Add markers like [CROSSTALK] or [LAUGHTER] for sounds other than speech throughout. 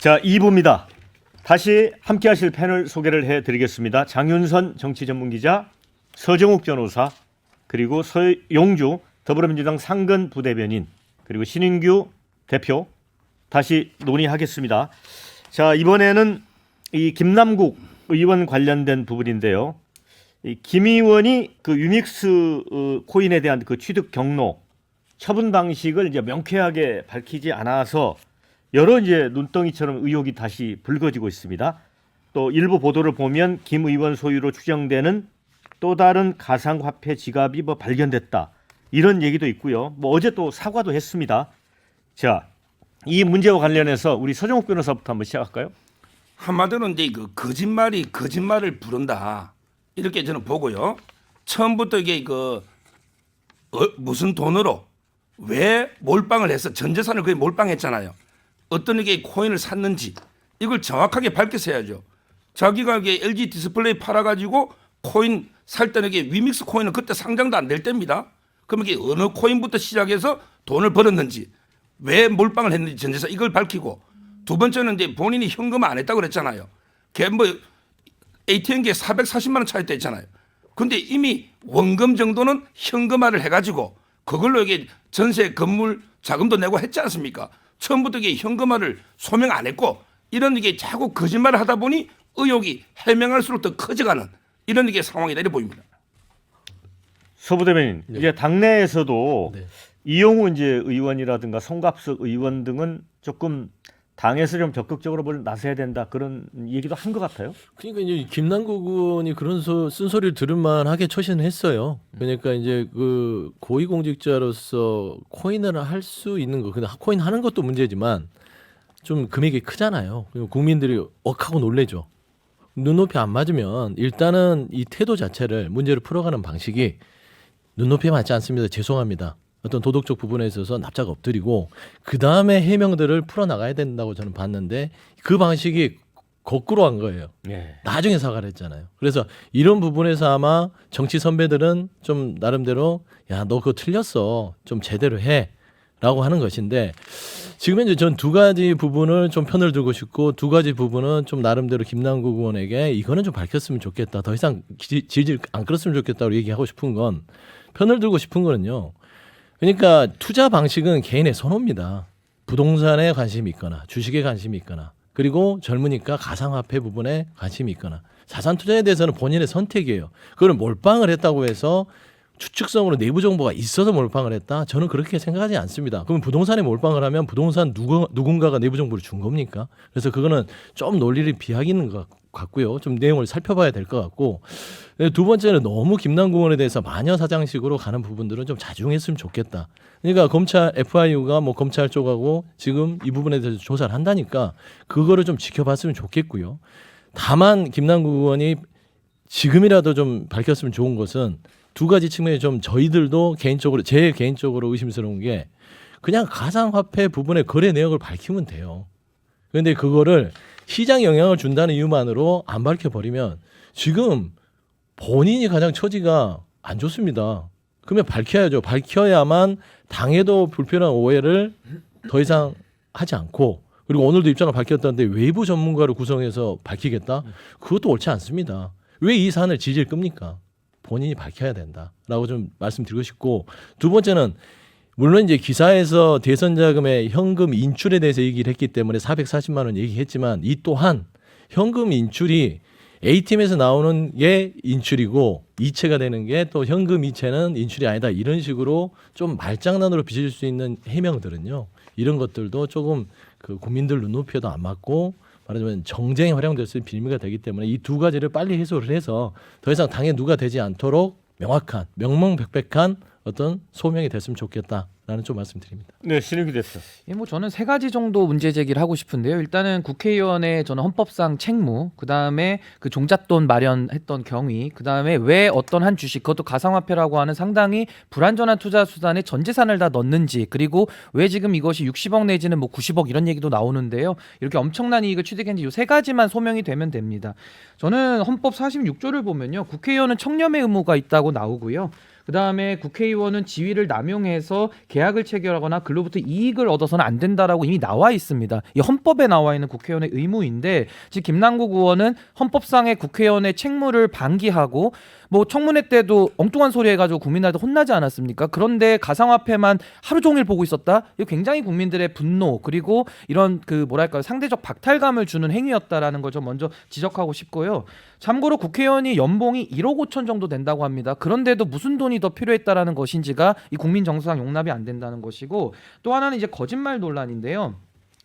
자, 2부입니다. 다시 함께 하실 패널 소개를 해 드리겠습니다. 장윤선 정치 전문 기자, 서정욱 변호사, 그리고 서용주 더불어민주당 상근 부대변인, 그리고 신인규 대표 다시 논의하겠습니다. 자, 이번에는 이 김남국 의원 관련된 부분인데요. 이김 의원이 그 유닉스 어, 코인에 대한 그 취득 경로 처분 방식을 이제 명쾌하게 밝히지 않아서 여러 이제 눈덩이처럼 의혹이 다시 불거지고 있습니다. 또 일부 보도를 보면 김 의원 소유로 추정되는 또 다른 가상 화폐 지갑이 뭐 발견됐다 이런 얘기도 있고요. 뭐 어제 또 사과도 했습니다. 자, 이 문제와 관련해서 우리 서정욱 변호사부터 한번 시작할까요? 한마디로 이제 그 거짓말이 거짓말을 부른다 이렇게 저는 보고요. 처음부터 이게 그 어, 무슨 돈으로 왜 몰빵을 해서 전 재산을 거의 몰빵했잖아요. 어떤 이게 코인을 샀는지 이걸 정확하게 밝혀서야죠. 자기가 이게 LG 디스플레이 팔아가지고 코인 살 때는 이게 위믹스 코인은 그때 상장도 안 될 때입니다. 그럼 이게 어느 코인부터 시작해서 돈을 벌었는지 왜 몰빵을 했는지 전재산 이걸 밝히고 두 번째는 이제 본인이 현금 안 했다고 그랬잖아요. 걔뭐 ATM기에 440만 원 차였다 했잖아요. 근데 이미 원금 정도는 현금화를 해가지고 그걸로 이게 전세 건물 자금도 내고 했지 않습니까? 처음부터 이게 현금화를 소명 안 했고 이런 이게 자꾸 거짓말을 하다 보니 의혹이 해명할수록 더 커져가는 이런 이게 상황이다 이렇게 보입니다. 서부 대변인 이제 당내에서도 네. 이용우 이제 의원이라든가 송갑석 의원 등은 조금 당에서 좀 적극적으로 뭘 나서야 된다 그런 얘기도 한 것 같아요. 그러니까 이제 김남국 의원이 그런 소, 쓴소리를 들을만하게 처신을 했어요. 그러니까 이제 그 고위공직자로서 코인을 할 수 있는 거, 근데 코인 하는 것도 문제지만 좀 금액이 크잖아요. 국민들이 억하고 놀래죠. 눈높이 안 맞으면 일단은 이 태도 자체를 문제를 풀어가는 방식이 눈높이에 맞지 않습니다. 죄송합니다. 어떤 도덕적 부분에 있어서 납작 엎드리고 그 다음에 해명들을 풀어 나가야 된다고 저는 봤는데 그 방식이 거꾸로 한 거예요. 예. 나중에 사과를 했잖아요. 그래서 이런 부분에서 아마 정치 선배들은 좀 나름대로 야 너 그거 틀렸어 좀 제대로 해라고 하는 것인데 지금 이제 전두 가지 부분을 좀 편을 들고 싶고 두 가지 부분은 좀 나름대로 김남국 의원에게 이거는 좀 밝혔으면 좋겠다. 더 이상 기- 질질 안 끌었으면 좋겠다고 얘기하고 싶은 건 편을 들고 싶은 거는요. 그러니까 투자 방식은 개인의 선호입니다. 부동산에 관심이 있거나 주식에 관심이 있거나 그리고 젊으니까 가상화폐 부분에 관심이 있거나 자산 투자에 대해서는 본인의 선택이에요. 그걸 몰빵을 했다고 해서 추측성으로 내부 정보가 있어서 몰빵을 했다? 저는 그렇게 생각하지 않습니다. 그럼 부동산에 몰빵을 하면 부동산 누구, 누군가가 내부 정보를 준 겁니까? 그래서 그거는 좀 논리를 비하기는 것 같고 요. 좀 내용을 살펴봐야 될 것 같고 네, 두 번째는 너무 김남국원에 대해서 마녀 사장식으로 가는 부분들은 좀 자중했으면 좋겠다. 그러니까 검찰 FIU가 뭐 검찰 쪽하고 지금 이 부분에 대해서 조사를 한다니까 그거를 좀 지켜봤으면 좋겠고요. 다만 김남국 의원이 지금이라도 좀 밝혔으면 좋은 것은 두 가지 측면에 좀 저희들도 개인적으로 제 개인적으로 의심스러운 게 그냥 가상화폐 부분의 거래 내역을 밝히면 돼요. 그런데 그거를 시장 영향을 준다는 이유만으로 안 밝혀버리면 지금 본인이 가장 처지가 안 좋습니다. 그러면 밝혀야죠. 밝혀야만 당에도 불필요한 오해를 더 이상 하지 않고 그리고 오늘도 입장을 밝혔다는데 외부 전문가를 구성해서 밝히겠다? 그것도 옳지 않습니다. 왜 이 사안을 질질 끕니까? 본인이 밝혀야 된다라고 좀 말씀드리고 싶고 두 번째는 물론 이제 기사에서 대선 자금의 현금 인출에 대해서 얘기를 했기 때문에 440만 원 얘기했지만 이 또한 현금 인출이 A팀에서 나오는 게 인출이고 이체가 되는 게 또 현금 이체는 인출이 아니다. 이런 식으로 좀 말장난으로 빚을 수 있는 해명들은요. 이런 것들도 조금 그 국민들 눈높이에도 안 맞고 말하자면 정쟁에 활용될 수 있는 빌미가 되기 때문에 이 두 가지를 빨리 해소를 해서 더 이상 당에 누가 되지 않도록 명확한 명명백백한 어떤 소명이 됐으면 좋겠다라는 좀 말씀드립니다. 네, 신인규 대표. 예, 뭐 저는 세 가지 정도 문제 제기를 하고 싶은데요. 일단은 국회의원의 저는 헌법상 책무, 그 다음에 그 종잣돈 마련했던 경위, 그 다음에 왜 어떤 한 주식, 그것도 가상화폐라고 하는 상당히 불안전한 투자 수단에 전 재산을 다 넣는지, 그리고 왜 지금 이것이 60억 내지는 뭐 90억 이런 얘기도 나오는데요. 이렇게 엄청난 이익을 취득했는지 이 세 가지만 소명이 되면 됩니다. 저는 헌법 46조를 보면요, 국회의원은 청렴의 의무가 있다고 나오고요. 그 다음에 국회의원은 지위를 남용해서 계약을 체결하거나 근로부터 이익을 얻어서는 안 된다라고 이미 나와 있습니다. 이 헌법에 나와 있는 국회의원의 의무인데 지금 김남국 의원은 헌법상의 국회의원의 책무를 방기하고 뭐 청문회 때도 엉뚱한 소리 해가지고 국민들한테 혼나지 않았습니까? 그런데 가상화폐만 하루 종일 보고 있었다? 이거 굉장히 국민들의 분노 그리고 이런 그 뭐랄까요 상대적 박탈감을 주는 행위였다라는 걸 좀 먼저 지적하고 싶고요. 참고로 국회의원이 연봉이 1억 5천 정도 된다고 합니다. 그런데도 무슨 돈이 더 필요했다라는 것인지가 이 국민 정서상 용납이 안 된다는 것이고 또 하나는 이제 거짓말 논란인데요.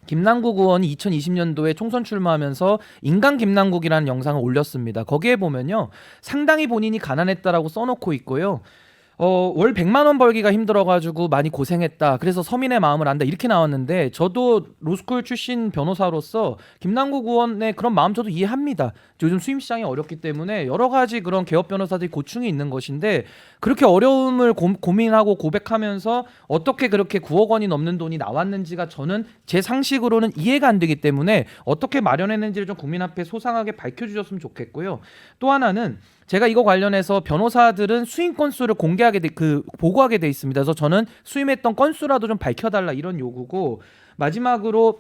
김남국 의원이 2020년도에 총선 출마하면서 인간 김남국이라는 영상을 올렸습니다. 거기에 보면요. 상당히 본인이 가난했다라고 써놓고 있고요. 어, 월 100만 원 벌기가 힘들어가지고 많이 고생했다. 그래서 서민의 마음을 안다. 이렇게 나왔는데 저도 로스쿨 출신 변호사로서 김남국 의원의 그런 마음 저도 이해합니다. 요즘 수임 시장이 어렵기 때문에 여러 가지 그런 개업 변호사들이 고충이 있는 것인데 그렇게 어려움을 고, 고민하고 고백하면서 어떻게 그렇게 9억 원이 넘는 돈이 나왔는지가 저는 제 상식으로는 이해가 안 되기 때문에 어떻게 마련했는지를 좀 국민 앞에 소상하게 밝혀주셨으면 좋겠고요. 또 하나는 제가 이거 관련해서 변호사들은 수임 건수를 공개하게 돼, 그 보고하게 돼 있습니다. 그래서 저는 수임했던 건수라도 좀 밝혀달라 이런 요구고 마지막으로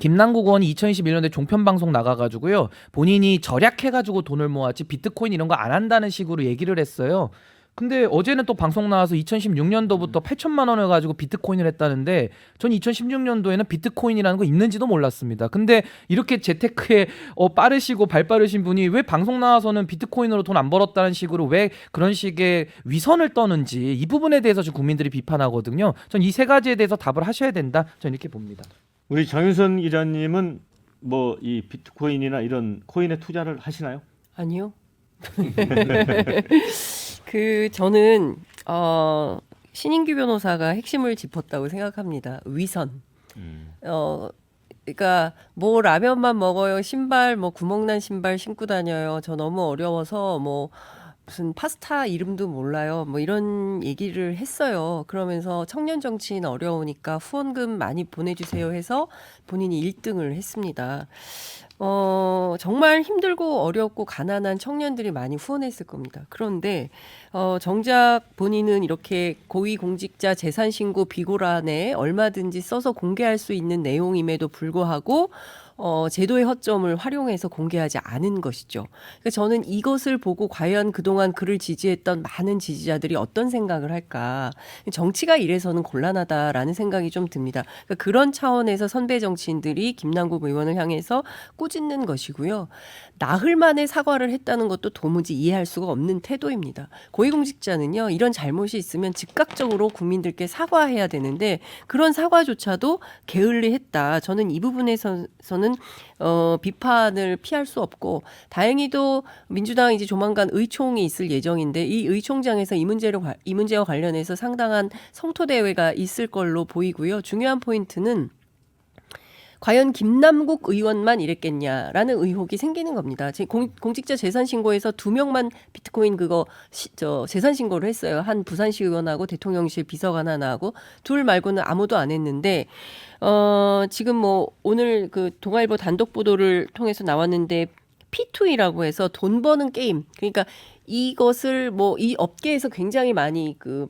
김남국 의원이 2021년에 종편 방송 나가가지고요 본인이 절약해가지고 돈을 모았지 비트코인 이런 거 안 한다는 식으로 얘기를 했어요. 근데 어제는 또 방송 나와서 2016년도부터 8천만 원을 가지고 비트코인을 했다는데 전 2016년도에는 비트코인이라는 거 있는지도 몰랐습니다. 근데 이렇게 재테크에 어, 빠르시고 발 빠르신 분이 왜 방송 나와서는 비트코인으로 돈 안 벌었다는 식으로 왜 그런 식의 위선을 떠는지 이 부분에 대해서 지금 국민들이 비판하거든요. 전 이 세 가지에 대해서 답을 하셔야 된다. 전 이렇게 봅니다. 우리 장윤선 기자님은 뭐 이 비트코인이나 이런 코인에 투자를 하시나요? 아니요. [LAUGHS] [LAUGHS] 그 저는 어 신인규 변호사가 핵심을 짚었다고 생각합니다. 위선. 어 그러니까 뭐 라면만 먹어요. 신발 뭐 구멍난 신발 신고 다녀요. 저 너무 어려워서 뭐 무슨 파스타 이름도 몰라요. 뭐 이런 얘기를 했어요. 그러면서 청년 정치인 어려우니까 후원금 많이 보내주세요 해서 본인이 1등을 했습니다. 어, 정말 힘들고 어렵고 가난한 청년들이 많이 후원했을 겁니다. 그런데, 어, 정작 본인은 이렇게 고위공직자 재산신고 비고란에 얼마든지 써서 공개할 수 있는 내용임에도 불구하고, 어, 제도의 허점을 활용해서 공개하지 않은 것이죠. 그러니까 저는 이것을 보고 과연 그동안 그를 지지했던 많은 지지자들이 어떤 생각을 할까. 정치가 이래서는 곤란하다라는 생각이 좀 듭니다. 그러니까 그런 차원에서 선배 정치인들이 김남국 의원을 향해서 꾸짖는 것이고요. 나흘 만에 사과를 했다는 것도 도무지 이해할 수가 없는 태도입니다. 고위공직자는요, 이런 잘못이 있으면 즉각적으로 국민들께 사과해야 되는데 그런 사과조차도 게을리했다. 저는 이 부분에서는 어, 비판을 피할 수 없고 다행히도 민주당 이제 조만간 의총이 있을 예정인데 이 의총장에서 이 문제로 관- 이 문제와 관련해서 상당한 성토 대회가 있을 걸로 보이고요. 중요한 포인트는 과연 김남국 의원만 이랬겠냐라는 의혹이 생기는 겁니다. 제 공, 공직자 재산 신고에서 두 명만 비트코인 그거 시, 저 재산 신고를 했어요. 한 부산시 의원하고 대통령실 비서관 하나하고 둘 말고는 아무도 안 했는데 어 지금 뭐 오늘 그 동아일보 단독 보도를 통해서 나왔는데 P2E라고 해서 돈 버는 게임. 그러니까 이것을 뭐 이 업계에서 굉장히 많이 그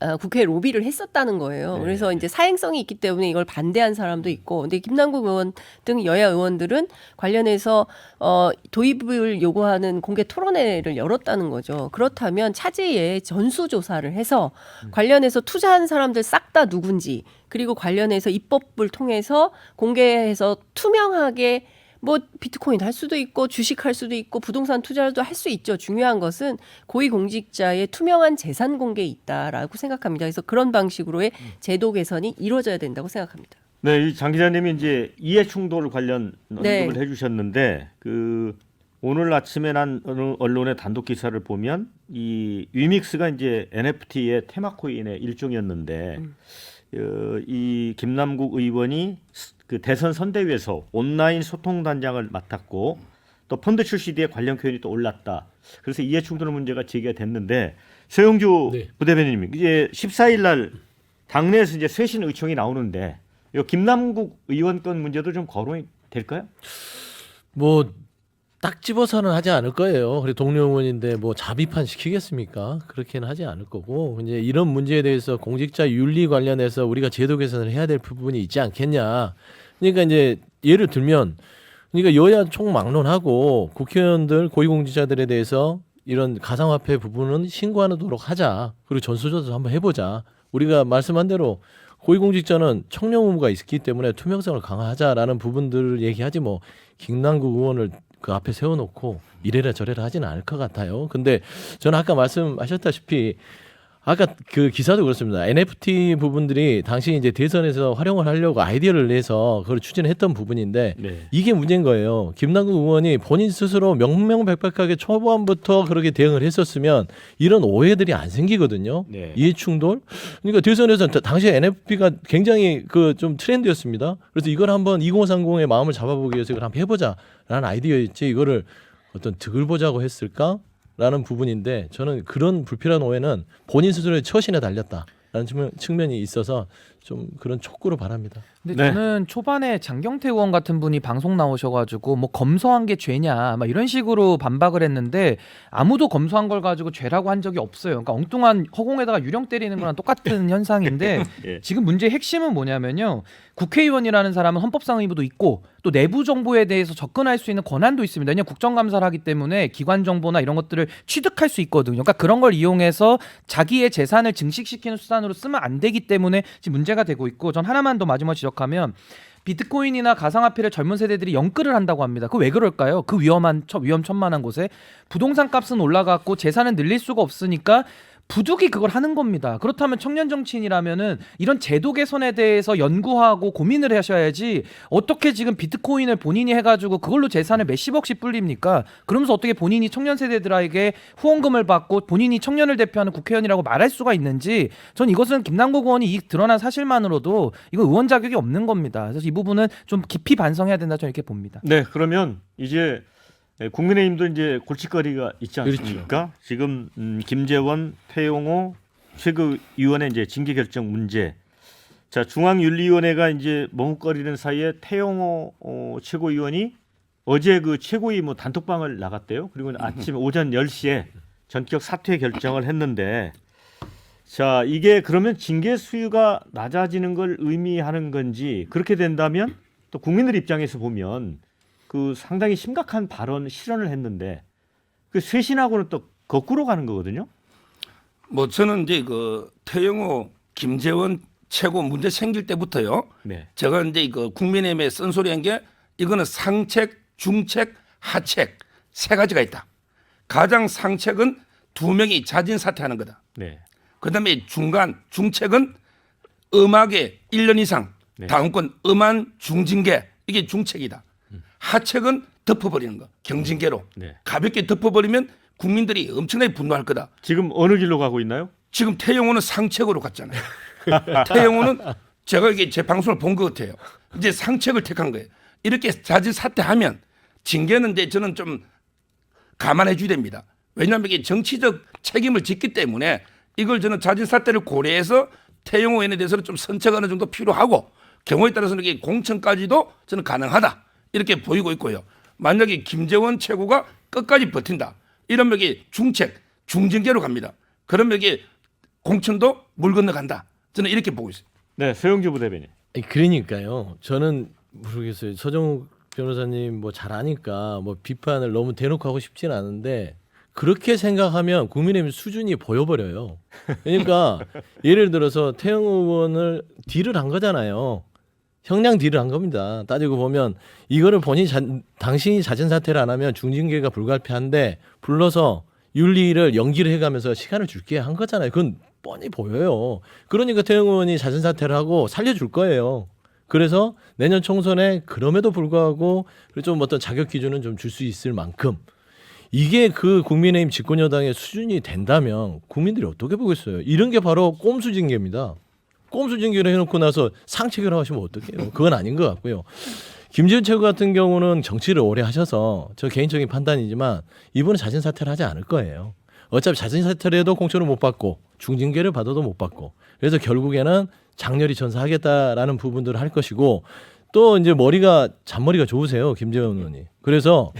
어, 국회에 로비를 했었다는 거예요. 네. 그래서 이제 사행성이 있기 때문에 이걸 반대한 사람도 있고, 근데 김남국 의원 등 여야 의원들은 관련해서 어, 도입을 요구하는 공개 토론회를 열었다는 거죠. 그렇다면 차제에 전수 조사를 해서 관련해서 투자한 사람들 싹 다 누군지, 그리고 관련해서 입법을 통해서 공개해서 투명하게 뭐 비트코인 할 수도 있고 주식 할 수도 있고 부동산 투자도 할 수 있죠. 중요한 것은 고위공직자의 투명한 재산 공개에 있다라고 생각합니다. 그래서 그런 방식으로의 제도 개선이 이루어져야 된다고 생각합니다. 네, 이장 기자님이 이제 이해 충돌 관련 네. 언급을 해주셨는데 그 오늘 아침에 난 언론의 단독 기사를 보면 이 위믹스가 이제 NFT의 테마 코인의 일종이었는데 어, 이 김남국 의원이 스- 그 대선 선대위에서 온라인 소통 단장을 맡았고 또 펀드 출시 뒤에 관련 표현이 또 올랐다. 그래서 이해 충돌 문제가 제기가 됐는데 서영주 네. 부대변인님 이제 14일 날 당내에서 이제 쇄신 의총이 나오는데 이 김남국 의원 건 문제도 좀 거론이 될까요? 뭐 딱 집어서는 하지 않을 거예요. 그래 동료 의원인데 뭐 자비판 시키겠습니까? 그렇게는 하지 않을 거고 이제 이런 문제에 대해서 공직자 윤리 관련해서 우리가 제도 개선을 해야 될 부분이 있지 않겠냐. 그러니까 이제 예를 들면 그러니까 여야 총망론하고 국회의원들 고위공직자들에 대해서 이런 가상화폐 부분은 신고하도록 하자. 그리고 전수조사 한번 해보자. 우리가 말씀한 대로 고위공직자는 청렴 의무가 있기 때문에 투명성을 강화하자라는 부분들을 얘기하지 뭐 김남국 의원을 그 앞에 세워놓고 이래라 저래라 하지는 않을 것 같아요. 근데 저는 아까 말씀하셨다시피 아까 그 기사도 그렇습니다. NFT 부분들이 당시 이제 대선에서 활용을 하려고 아이디어를 내서 그걸 추진했던 부분인데 네. 이게 문제인 거예요. 김남국 의원이 본인 스스로 명명백백하게 초반부터 그렇게 대응을 했었으면 이런 오해들이 안 생기거든요. 네. 이해 충돌. 그러니까 대선에서 다- 당시에 NFP가 굉장히 그 좀 트렌드였습니다. 그래서 이걸 한번 2030의 마음을 잡아보기 위해서 이걸 한번 해보자라는 아이디어였지 이거를 어떤 득을 보자고 했을까? 라는 부분인데 저는 그런 불필요한 오해는 본인 스스로의 처신에 달렸다라는 측면, 측면이 있어서 좀 그런 촉구를 바랍니다. 근데 네. 저는 초반에 장경태 의원 같은 분이 방송 나오셔가지고 뭐 검소한 게 죄냐 막 이런 식으로 반박을 했는데 아무도 검소한 걸 가지고 죄라고 한 적이 없어요. 그러니까 엉뚱한 허공에다가 유령 때리는 거랑 똑같은 [LAUGHS] 현상인데 예. 지금 문제의 핵심은 뭐냐면요. 국회의원이라는 사람은 헌법상 의무도 있고 또 내부 정보에 대해서 접근할 수 있는 권한도 있습니다. 왜냐하면 국정감사를 하기 때문에 기관 정보나 이런 것들을 취득할 수 있거든요. 그러니까 그런 걸 이용해서 자기의 재산을 증식시키는 수단으로 쓰면 안 되기 때문에 지금 문제가 되고 있고 전 하나만 더 마지막 지적하면 비트코인이나 가상화폐를 젊은 세대들이 영끌을 한다고 합니다. 그 왜 그럴까요? 그 위험한 처- 위험천만한 곳에 부동산 값은 올라갔고 재산은 늘릴 수가 없으니까 부득이 그걸 하는 겁니다. 그렇다면 청년 정치인이라면은 이런 제도 개선에 대해서 연구하고 고민을 하셔야지 어떻게 지금 비트코인을 본인이 해가지고 그걸로 재산을 몇십억씩 불립니까? 그러면서 어떻게 본인이 청년 세대들에게 후원금을 받고 본인이 청년을 대표하는 국회의원이라고 말할 수가 있는지 전 이것은 김남국 의원이 이 드러난 사실만으로도 이거 의원 자격이 없는 겁니다. 그래서 이 부분은 좀 깊이 반성해야 된다 저는 이렇게 봅니다. 네, 그러면 이제 네, 국민의힘도 이제 골칫거리가 있지 그렇죠. 않습니까? 지금 음, 김재원, 태용호 최고위원회 이제 징계 결정 문제. 자, 중앙윤리위원회가 이제 머뭇거리는 사이에 태용호 어, 최고위원이 어제 그 최고위 뭐 단톡방을 나갔대요. 그리고 아침 오전 10시에 전격 사퇴 결정을 했는데 자, 이게 그러면 징계 수위가 낮아지는 걸 의미하는 건지 그렇게 된다면 또 국민들 입장에서 보면 그 상당히 심각한 발언 실언을 했는데 그 쇄신하고는 또 거꾸로 가는 거거든요. 뭐 저는 이제 그 태영호, 김재원 최고 문제 생길 때부터요. 네. 제가 이제 그 국민의힘에 쓴소리한 게 이거는 상책, 중책, 하책 세 가지가 있다. 가장 상책은 두 명이 자진 사퇴하는 거다. 네. 그다음에 중간 중책은 음악에 1년 이상 네. 다음 건 음한 중징계 이게 중책이다. 하책은 덮어버리는 거 경징계로 네. 가볍게 덮어버리면 국민들이 엄청나게 분노할 거다. 지금 어느 길로 가고 있나요? 지금 태영호는 상책으로 갔잖아요. [LAUGHS] 태영호는 제가 이게 제 방송을 본 것 같아요. 이제 상책을 택한 거예요. 이렇게 자진 사퇴하면 징계는 이제 저는 좀 감안해 줘야 됩니다. 왜냐하면 이게 정치적 책임을 짓기 때문에 이걸 저는 자진 사퇴를 고려해서 태영호 의원에 대해서는 좀 선처가 어느 정도 필요하고 경우에 따라서는 이게 공천까지도 저는 가능하다 이렇게 보이고 있고요. 만약에 김재원 최고가 끝까지 버틴다 이러면 이게 중책 중징계로 갑니다. 그러면 이게 공천도 물 건너간다. 저는 이렇게 보고 있어요. 네, 소영주 부대변인. 아니, 그러니까요. 저는 모르겠어요. 서정욱 변호사님 뭐잘 아니까 뭐 비판을 너무 대놓고 하고 싶진 않은데 그렇게 생각하면 국민의힘 수준이 보여버려요. 그러니까 [LAUGHS] 예를 들어서 태영 의원을 딜을 한 거잖아요. 형량 딜을 한 겁니다. 따지고 보면 이거를 본인이 자, 당신이 자진 사퇴를 안 하면 중징계가 불가피한데 불러서 윤리를 연기를 해가면서 시간을 줄게 한 거잖아요. 그건 뻔히 보여요. 그러니까 태영 의원이 자진 사퇴를 하고 살려줄 거예요. 그래서 내년 총선에 그럼에도 불구하고 좀 어떤 자격 기준은 좀 줄 수 있을 만큼 이게 그 국민의힘 집권 여당의 수준이 된다면 국민들이 어떻게 보겠어요? 이런 게 바로 꼼수 징계입니다. 꼼수 징계를 해놓고 나서 상책이라고 하시면 어떡해요? 그건 아닌 것 같고요. 김지현 최고 같은 경우는 정치를 오래 하셔서 저 개인적인 판단이지만 이분은 자진 사퇴를 하지 않을 거예요. 어차피 자진 사퇴를 해도 공천을 못 받고 중징계를 받아도 못 받고 그래서 결국에는 장렬히 전사하겠다라는 부분들을 할 것이고 또 이제 머리가 잔머리가 좋으세요 김재원 의원이. 그래서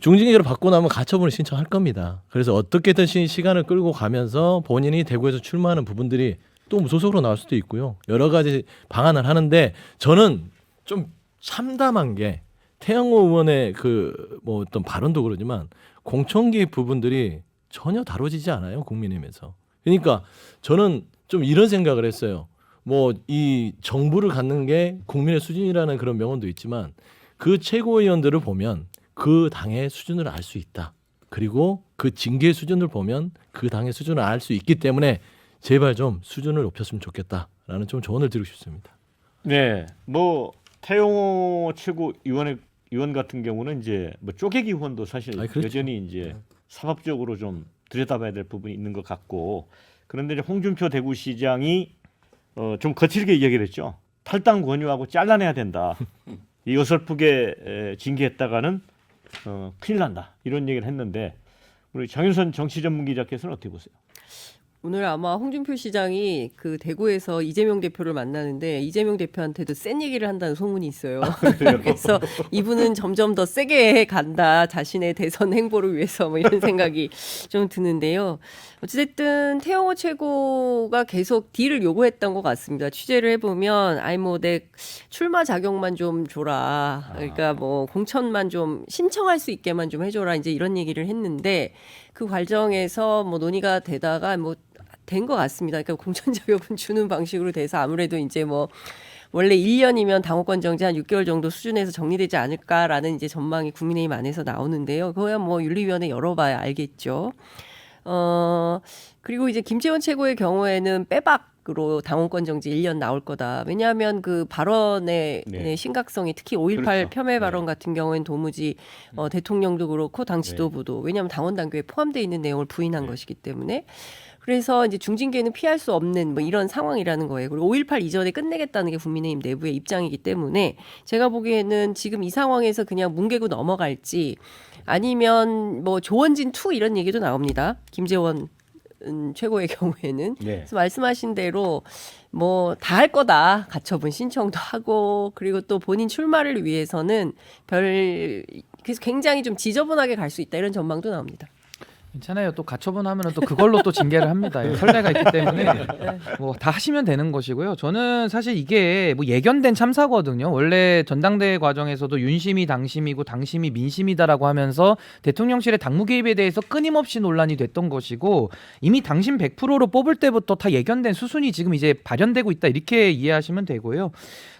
중징계를 받고 나면 가처분을 신청할 겁니다. 그래서 어떻게든 시, 시간을 끌고 가면서 본인이 대구에서 출마하는 부분들이 또 무소속으로 나올 수도 있고요. 여러 가지 방안을 하는데 저는 좀 참담한 게 태영호 의원의 그 뭐 어떤 발언도 그러지만 공천기 부분들이 전혀 다뤄지지 않아요 국민의힘에서. 그러니까 저는 좀 이런 생각을 했어요. 뭐 이 정부를 갖는 게 국민의 수준이라는 그런 명언도 있지만 그 최고위원들을 보면 그 당의 수준을 알 수 있다. 그리고 그 징계 수준을 보면 그 당의 수준을 알 수 있기 때문에 제발 좀 수준을 높였으면 좋겠다라는 좀 조언을 드리고 싶습니다. 네, 뭐 태용호 최고 위원회 위원 같은 경우는 이제 뭐 쪼개기 후원도 사실 아니, 그렇죠. 여전히 이제 사법적으로 좀 들여다봐야 될 부분이 있는 것 같고 그런데 이제 홍준표 대구시장이 어, 좀 거칠게 이야기를 했죠. 탈당 권유하고 잘라내야 된다. 이 어설프게 에, 징계했다가는 어, 큰일 난다. 이런 얘기를 했는데 우리 장윤선 정치 전문 기자께서는 어떻게 보세요? 오늘 아마 홍준표 시장이 그 대구에서 이재명 대표를 만나는데 이재명 대표한테도 센 얘기를 한다는 소문이 있어요. [LAUGHS] 그래서 이분은 점점 더 세게 간다. 자신의 대선 행보를 위해서 뭐 이런 생각이 좀 드는데요. 어찌됐든 태영호 최고가 계속 딜을 요구했던 것 같습니다. 취재를 해보면 아이 뭐내 출마 자격만 좀 줘라. 그러니까 뭐 공천만 좀 신청할 수 있게만 좀 해줘라. 이제 이런 얘기를 했는데 그 과정에서 뭐 논의가 되다가 뭐 된 것 같습니다. 그러니까 공천 자격은 주는 방식으로 돼서 아무래도 이제 뭐 원래 1년이면 당원권 정지 한 6개월 정도 수준에서 정리되지 않을까라는 이제 전망이 국민의힘 안에서 나오는데요. 그거야 뭐 윤리위원회 열어봐야 알겠죠. 어 그리고 이제 김재원 최고의 경우에는 빼박 으로 당원권 정지 1년 나올 거다. 왜냐하면 그 발언의 네. 네, 심각성이 특히 5.18 그렇죠. 폄훼 발언 네. 같은 경우에는 도무지 어, 대통령도 그렇고 당 지도부도 왜냐하면 당원 당규에 포함되어 있는 내용을 부인한 네. 것이기 때문에 그래서 이제 중징계는 피할 수 없는 뭐 이런 상황이라는 거예요. 그리고 5.18 이전에 끝내겠다는 게 국민의힘 내부의 입장이기 때문에 제가 보기에는 지금 이 상황에서 그냥 뭉개고 넘어갈지 아니면 뭐 조원진 투 이런 얘기도 나옵니다. 김재원 음, 최고의 [LAUGHS] 경우에는 네. 그래서 말씀하신 대로 뭐 다 할 거다 가처분 신청도 하고 그리고 또 본인 출마를 위해서는 별 그래서 굉장히 좀 지저분하게 갈 수 있다 이런 전망도 나옵니다. 괜찮아요. 또 가처분 하면은 또 그걸로 또 징계를 합니다. 예, 선례가 있기 때문에 뭐 다 하시면 되는 것이고요. 저는 사실 이게 뭐 예견된 참사거든요. 원래 전당대회 과정에서도 윤심이 당심이고 당심이 민심이다라고 하면서 대통령실의 당무 개입에 대해서 끊임없이 논란이 됐던 것이고 이미 당심 100%로 뽑을 때부터 다 예견된 수순이 지금 이제 발현되고 있다 이렇게 이해하시면 되고요.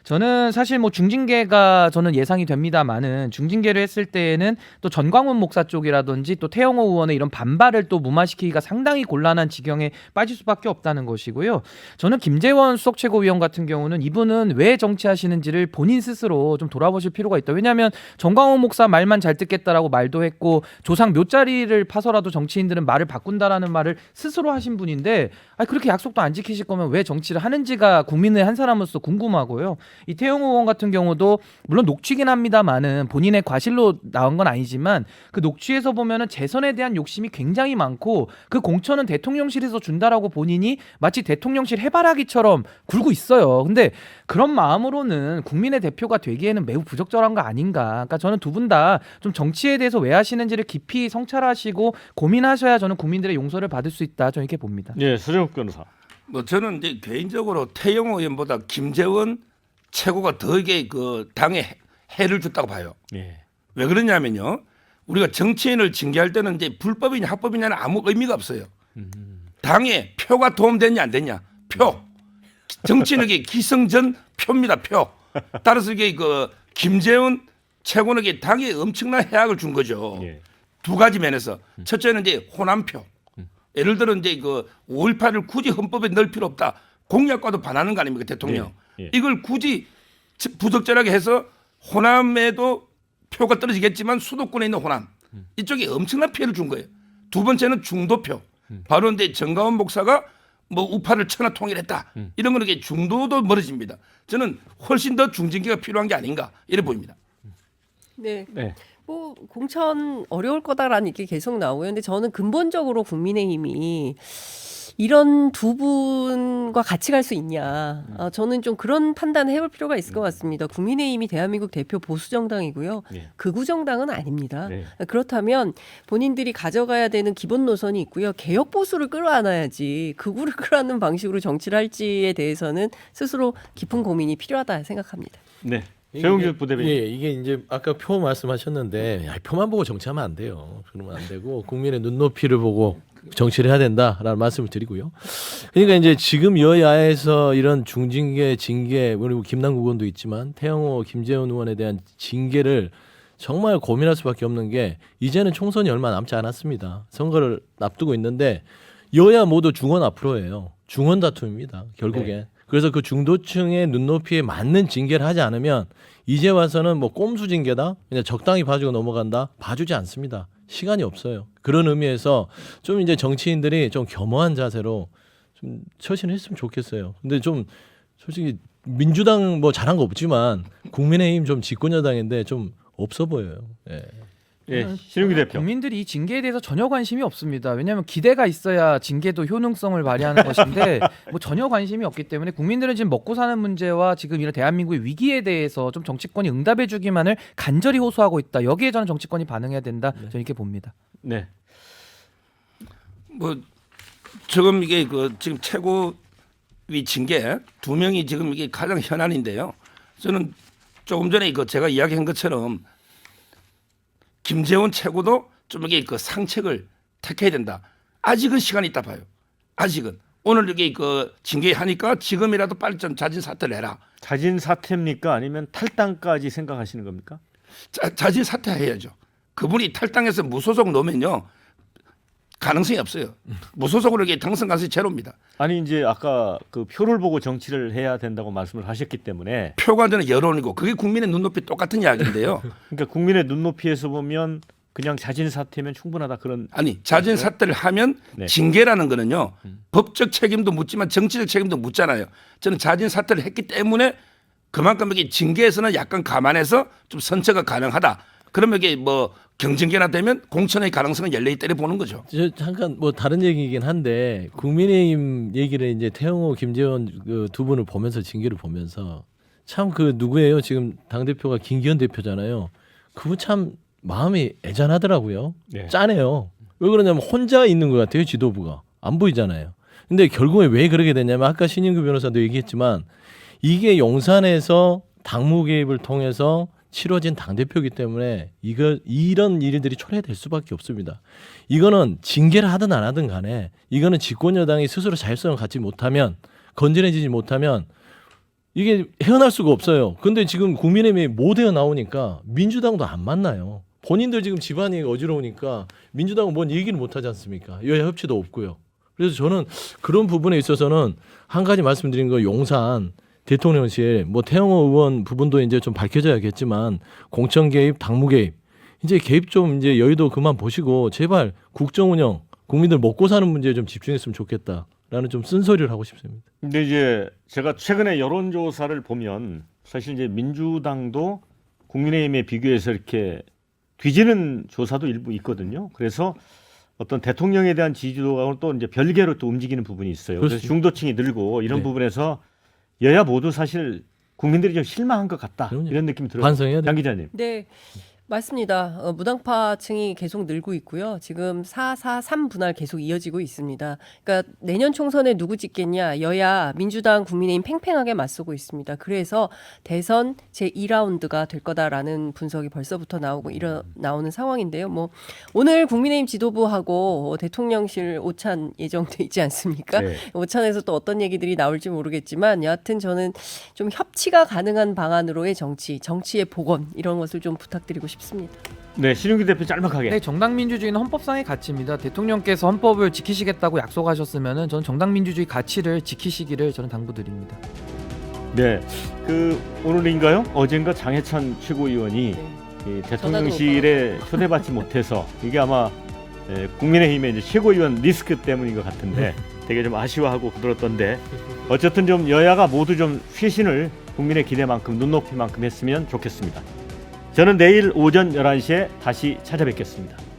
저는 사실 뭐 중징계가 저는 예상이 됩니다만은 중징계를 했을 때에는 또 전광훈 목사 쪽이라든지 또 태영호 의원의 이런 반발을 또 무마시키기가 상당히 곤란한 지경에 빠질 수밖에 없다는 것이고요. 저는 김재원 수석 최고위원 같은 경우는 이분은 왜 정치하시는지를 본인 스스로 좀 돌아보실 필요가 있다. 왜냐하면 전광훈 목사 말만 잘 듣겠다라고 말도 했고 조상 묘자리를 파서라도 정치인들은 말을 바꾼다라는 말을 스스로 하신 분인데 아 그렇게 약속도 안 지키실 거면 왜 정치를 하는지가 국민의 한 사람으로서 궁금하고요. 이 태용 의원 같은 경우도 물론 녹취긴 합니다만은 본인의 과실로 나온 건 아니지만 그 녹취에서 보면은 재선에 대한 욕심이 굉장히 많고 그 공천은 대통령실에서 준다라고 본인이 마치 대통령실 해바라기처럼 굴고 있어요. 근데 그런 마음으로는 국민의 대표가 되기에는 매우 부적절한 거 아닌가. 그러니까 저는 두 분 다 좀 정치에 대해서 왜 하시는지를 깊이 성찰하시고 고민하셔야 저는 국민들의 용서를 받을 수 있다. 저는 이렇게 봅니다. 네, 서정욱 변호사. 뭐 저는 이제 개인적으로 태영호 의원보다 김재원 최고가 더 이게 그 당에 해- 해를 줬다고 봐요. 네. 왜 그러냐면요. 우리가 정치인을 징계할 때는 이제 불법이냐 합법이냐는 아무 의미가 없어요. 당에 표가 도움됐냐 안 됐냐? 표. 정치인에게 기승전 표입니다 표. 따라서 이게 그 김재원 최고에게 당에 엄청난 해악을 준 거죠. 예. 두 가지 면에서. 첫째는 이제 호남표. 예를 들어 이제 그 5.18을 굳이 헌법에 넣을 필요 없다. 공약과도 반하는 거 아닙니까 대통령? 예, 예. 이걸 굳이 부적절하게 해서 호남에도 표가 떨어지겠지만 수도권에 있는 호남 이쪽에 엄청난 피해를 준 거예요. 두 번째는 중도표. 바로 이제 정가원 목사가 뭐 우파를 천하 통일했다. 이런 거는 이게 중도도 멀어집니다. 저는 훨씬 더 중징계가 필요한 게 아닌가 이래 보입니다. 네. 네. 뭐 공천 어려울 거다라는 얘기 계속 나오고요. 근데 저는 근본적으로 국민의힘이 이런 두 분과 같이 갈 수 있냐. 어, 저는 좀 그런 판단을 해볼 필요가 있을 것 같습니다. 국민의힘이 대한민국 대표 보수 정당이고요. 예. 극우 정당은 아닙니다. 네. 그렇다면 본인들이 가져가야 되는 기본 노선이 있고요. 개혁 보수를 끌어안아야지 극우를 [LAUGHS] 끌어안는 방식으로 정치를 할지에 대해서는 스스로 깊은 고민이 필요하다 생각합니다. 네. 이게- 최용준 부대변인. 예, 이게 이제 아까 표 말씀하셨는데 야, 표만 보고 정치하면 안 돼요. 그러면 안 되고 국민의 눈높이를 보고 정치를 해야 된다라는 말씀을 드리고요. 그러니까 이제 지금 여야에서 이런 중징계, 징계, 그리고 김남국 의원도 있지만 태영호, 김재원 의원에 대한 징계를 정말 고민할 수밖에 없는 게 이제는 총선이 얼마 남지 않았습니다. 선거를 앞두고 있는데 여야 모두 중원 앞으로예요. 중원 다툼입니다. 결국엔. 그래서 그 중도층의 눈높이에 맞는 징계를 하지 않으면 이제 와서는 뭐 꼼수 징계다, 그냥 적당히 봐주고 넘어간다, 봐주지 않습니다. 시간이 없어요. 그런 의미에서 좀 이제 정치인들이 좀 겸허한 자세로 좀 처신했으면 좋겠어요. 근데 좀 솔직히 민주당 뭐 잘한 거 없지만 국민의힘 좀 집권 여당인데 좀 없어 보여요. 예. 예. 신용기 대표. 국민들이 이 징계에 대해서 전혀 관심이 없습니다. 왜냐하면 기대가 있어야 징계도 효능성을 발휘하는 것인데 [LAUGHS] 뭐 전혀 관심이 없기 때문에 국민들은 지금 먹고 사는 문제와 지금 이런 대한민국의 위기에 대해서 좀 정치권이 응답해주기만을 간절히 호소하고 있다. 여기에 저는 정치권이 반응해야 된다. 저는 이렇게 봅니다. 네. 뭐 지금 이게 그 지금 최고위 징계 두 명이 지금 이게 가장 현안인데요. 저는 조금 전에 그 제가 이야기한 것처럼 김재원 최고도 좀 이게 그 상책을 택해야 된다. 아직은 시간이 있다 봐요. 아직은 오늘 이게 그 징계하니까 지금이라도 빨리 좀 자진 사퇴를 해라. 자진 사퇴입니까? 아니면 탈당까지 생각하시는 겁니까? 자, 자진 사퇴해야죠. 그분이 탈당해서 무소속 놓으면요 가능성이 없어요. 무소속으로 이게 당선 가능성이 제로입니다. 아니 이제 아까 그 표를 보고 정치를 해야 된다고 말씀을 하셨기 때문에 표가 되는 여론이고 그게 국민의 눈높이 똑같은 이야기인데요. [LAUGHS] 그러니까 국민의 눈높이에서 보면 그냥 자진 사퇴면 충분하다 그런 아니 자진 사퇴를 하면 네. 징계라는 거는요 법적 책임도 묻지만 정치적 책임도 묻잖아요. 저는 자진 사퇴를 했기 때문에 그만큼 이게 징계에서는 약간 감안해서 좀 선처가 가능하다. 그러면 이게 뭐 경징계나 되면 공천의 가능성은 열려 있다고 보는 거죠. 저 잠깐 뭐 다른 얘기이긴 한데 국민의힘 얘기를 이제 태영호, 김재원 그 두 분을 보면서 징계를 보면서 참 그 누구예요? 지금 당 대표가 김기현 대표잖아요. 그분 참 마음이 애잔하더라고요. 네. 짜네요. 왜 그러냐면 혼자 있는 것 같아요 지도부가 안 보이잖아요. 근데 결국에 왜 그러게 됐냐면 아까 신인규 변호사도 얘기했지만 이게 용산에서 당무 개입을 통해서 치러진 당 대표이기 때문에 이거 이런 일들이 초래될 수밖에 없습니다. 이거는 징계를 하든 안 하든 간에 이거는 집권 여당이 스스로 자율성을 갖지 못하면 건전해지지 못하면 이게 헤어날 수가 없어요. 근데 지금 국민의힘이 못 헤어 나오니까 민주당도 안 만나요. 본인들 지금 집안이 어지러우니까 민주당은 뭔 얘기를 못 하지 않습니까? 여야 협치도 없고요. 그래서 저는 그런 부분에 있어서는 한 가지 말씀드린 거 용산 대통령실 뭐 태영호 의원 부분도 이제 좀 밝혀져야겠지만 공천 개입, 당무 개입 이제 개입 좀 이제 여의도 그만 보시고 제발 국정 운영 국민들 먹고 사는 문제에 좀 집중했으면 좋겠다라는 좀 쓴소리를 하고 싶습니다. 근데 이제 제가 최근에 여론조사를 보면 사실 이제 민주당도 국민의힘에 비교해서 이렇게 뒤지는 조사도 일부 있거든요. 그래서 어떤 대통령에 대한 지지도가 또 이제 별개로 또 움직이는 부분이 있어요. 그래서 그렇습니다. 중도층이 늘고 이런 네. 부분에서 여야 모두 사실 국민들이 좀 실망한 것 같다 그럼요. 이런 느낌이 들어요. 반성해야 장 돼. 기자님. 네. 맞습니다. 어, 무당파층이 계속 늘고 있고요. 지금 443 분할 계속 이어지고 있습니다. 그러니까 내년 총선에 누구 찍겠냐? 여야 민주당 국민의힘 팽팽하게 맞서고 있습니다. 그래서 대선 제 2라운드가 될 거다라는 분석이 벌써부터 나오고 일어 나오는 상황인데요. 뭐 오늘 국민의힘 지도부하고 대통령실 오찬 예정돼 있지 않습니까? 네. 오찬에서 또 어떤 얘기들이 나올지 모르겠지만 여하튼 저는 좀 협치가 가능한 방안으로의 정치, 정치의 복원 이런 것을 좀 부탁드리고 싶습니다. 네, 신윤기 대표 짤막하게. 네, 정당 민주주의는 헌법상의 가치입니다. 대통령께서 헌법을 지키시겠다고 약속하셨으면은 저는 정당 민주주의 가치를 지키시기를 저는 당부드립니다. 네, 그 오늘인가요? 어젠가 장해찬 최고위원이 네. 이 대통령실에 초대받지 못해서 이게 아마 에, 국민의힘의 이제 최고위원 리스크 때문인 것 같은데 되게 좀 아쉬워하고 그러던데 어쨌든 좀 여야가 모두 좀 쇄신을 국민의 기대만큼 눈높이만큼 했으면 좋겠습니다. 저는 내일 오전 11시에 다시 찾아뵙겠습니다.